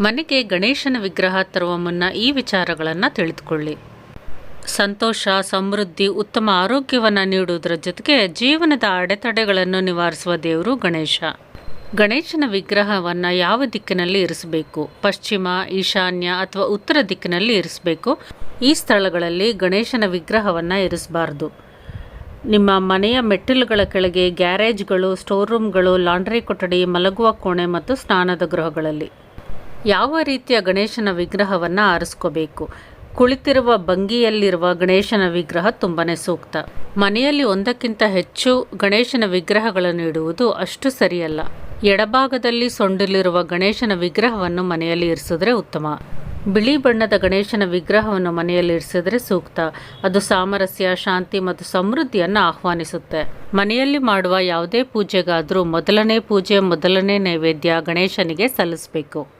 ಮನೆಗೆ ಗಣೇಶನ ವಿಗ್ರಹ ತರುವ ಮುನ್ನ ಈ ವಿಚಾರಗಳನ್ನು ತಿಳಿದುಕೊಳ್ಳಿ. ಸಂತೋಷ, ಸಮೃದ್ಧಿ, ಉತ್ತಮ ಆರೋಗ್ಯವನ್ನು ನೀಡುವುದರ ಜೊತೆಗೆ ಜೀವನದ ಅಡೆತಡೆಗಳನ್ನು ನಿವಾರಿಸುವ ದೇವರು ಗಣೇಶ. ಗಣೇಶನ ವಿಗ್ರಹವನ್ನು ಯಾವ ದಿಕ್ಕಿನಲ್ಲಿ ಇರಿಸಬೇಕು? ಪಶ್ಚಿಮ, ಈಶಾನ್ಯ ಅಥವಾ ಉತ್ತರ ದಿಕ್ಕಿನಲ್ಲಿ ಇರಿಸಬೇಕು? ಈ ಸ್ಥಳಗಳಲ್ಲಿ ಗಣೇಶನ ವಿಗ್ರಹವನ್ನು ಇರಿಸಬಾರ್ದು. ನಿಮ್ಮ ಮನೆಯ ಮೆಟ್ಟಿಲುಗಳ ಕೆಳಗೆ ಗ್ಯಾರೇಜ್ಗಳು, ಸ್ಟೋರ್ ರೂಮ್ಗಳು, ಲಾಂಡ್ರಿ ಕೊಠಡಿ, ಮಲಗುವ ಕೋಣೆ ಮತ್ತು ಸ್ನಾನದ ಗೃಹಗಳಲ್ಲಿ. ಯಾವ ರೀತಿಯ ಗಣೇಶನ ವಿಗ್ರಹವನ್ನು ಆರಿಸ್ಕೋಬೇಕು? ಕುಳಿತಿರುವ ಭಂಗಿಯಲ್ಲಿರುವ ಗಣೇಶನ ವಿಗ್ರಹ ತುಂಬಾ ಸೂಕ್ತ. ಮನೆಯಲ್ಲಿ ಒಂದಕ್ಕಿಂತ ಹೆಚ್ಚು ಗಣೇಶನ ವಿಗ್ರಹಗಳನ್ನು ಇಡುವುದು ಅಷ್ಟು ಸರಿಯಲ್ಲ. ಎಡಭಾಗದಲ್ಲಿ ಸೊಂಡಿಲಿರುವ ಗಣೇಶನ ವಿಗ್ರಹವನ್ನು ಮನೆಯಲ್ಲಿ ಇರಿಸಿದ್ರೆ ಉತ್ತಮ. ಬಿಳಿ ಬಣ್ಣದ ಗಣೇಶನ ವಿಗ್ರಹವನ್ನು ಮನೆಯಲ್ಲಿ ಇರಿಸಿದ್ರೆ ಸೂಕ್ತ. ಅದು ಸಾಮರಸ್ಯ, ಶಾಂತಿ ಮತ್ತು ಸಮೃದ್ಧಿಯನ್ನು ಆಹ್ವಾನಿಸುತ್ತೆ. ಮನೆಯಲ್ಲಿ ಮಾಡುವ ಯಾವುದೇ ಪೂಜೆಗಾದರೂ ಮೊದಲನೇ ಪೂಜೆ, ಮೊದಲನೇ ನೈವೇದ್ಯ ಗಣೇಶನಿಗೆ ಸಲ್ಲಿಸಬೇಕು.